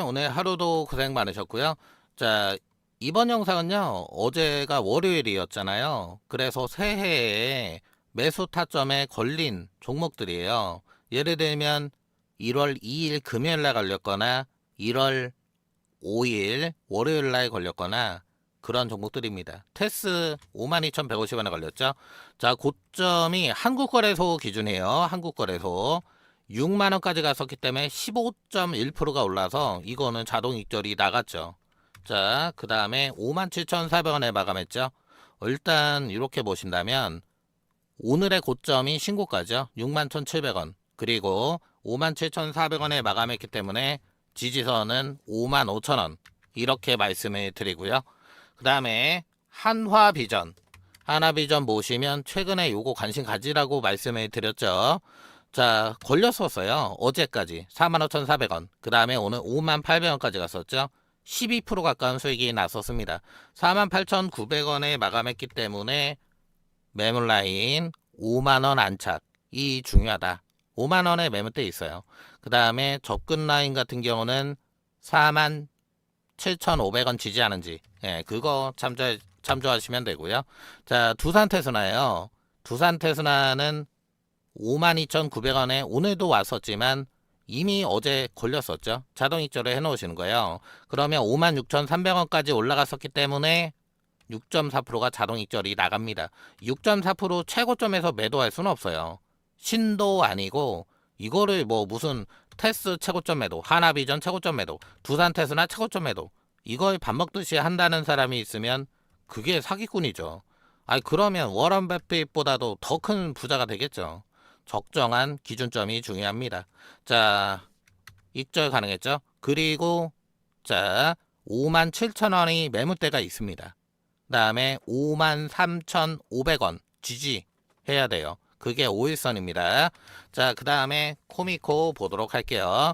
오늘 하루도 고생 많으셨고요. 자, 이번 영상은요, 어제가 월요일이었잖아요. 그래서 새해에 매수 타점에 걸린 종목들이에요. 예를 들면 1월 2일 금요일 날 걸렸거나 1월 5일 월요일 날 걸렸거나 그런 종목들입니다. 테스 52,150원에 걸렸죠. 자, 고점이 한국거래소 기준이에요. 한국거래소. 6만 원까지 갔었기 때문에 15.1%가 올라서 이거는 자동 익절이 나갔죠. 자, 그 다음에 57,400원에 마감했죠. 일단 이렇게 보신다면 오늘의 고점이 신고가죠. 61,700원. 그리고 57,400원에 마감했기 때문에 지지선은 55,000원. 이렇게 말씀을 드리고요. 그 다음에 한화비전. 한화비전 보시면 최근에 요거 관심 가지라고 말씀을 드렸죠. 자, 걸렸었어요. 어제까지 45,400원. 그 다음에 오늘 58,800원까지 갔었죠. 12% 가까운 수익이 났었습니다. 48,900원에 마감했기 때문에 매물 라인 5만 원 안착이 중요하다. 5만 원에 매물대 있어요. 그 다음에 접근 라인 같은 경우는 4만 7,500원 지지하는지, 예, 그거 참조, 참조하시면 되고요. 자, 두산 테스나예요. 두산 테스나는 52,900원에 오늘도 왔었지만 이미 어제 걸렸었죠. 자동 입절을 해놓으시는 거예요. 그러면 56,300원까지 올라갔었기 때문에 6.4%가 자동 입절이 나갑니다. 6.4% 최고점에서 매도할 수는 없어요. 신도 아니고 이거를 뭐 무슨 테스 최고점 매도, 하나비전 최고점 매도, 두산 테스나 최고점 매도 이걸 밥 먹듯이 한다는 사람이 있으면 그게 사기꾼이죠. 아니 그러면 워런 버핏보다도 더 큰 부자가 되겠죠. 적정한 기준점이 중요합니다. 자, 입절 가능했죠? 그리고 자, 5만 7천 원이 매물대가 있습니다. 그다음에 5만 3,500원 지지해야 돼요. 그게 5일선입니다. 자, 그 다음에 코미코 보도록 할게요.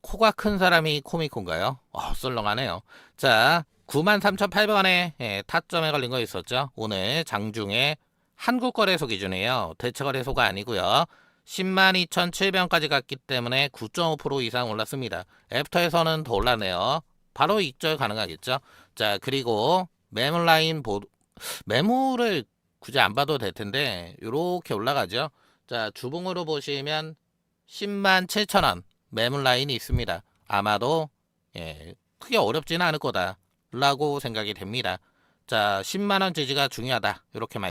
코가 큰 사람이 코미코인가요? 어, 썰렁하네요. 자, 93,800원에 예, 타점에 걸린 거 있었죠. 오늘 장중에 한국거래소 기준이에요. 대체거래소가 아니고요. 10만 2,700원까지 갔기 때문에 9.5% 이상 올랐습니다. 애프터에서는 더 올랐네요. 바로 익절 가능하겠죠. 자, 그리고 매물 라인 보 매물을 굳이 안 봐도 될 텐데 이렇게 올라가죠. 자, 주봉으로 보시면 10만 7천 원 매물 라인이 있습니다. 아마도 예, 크게 어렵지는 않을 거다라고 생각이 됩니다. 자, 10만 원 지지가 중요하다. 이렇게 말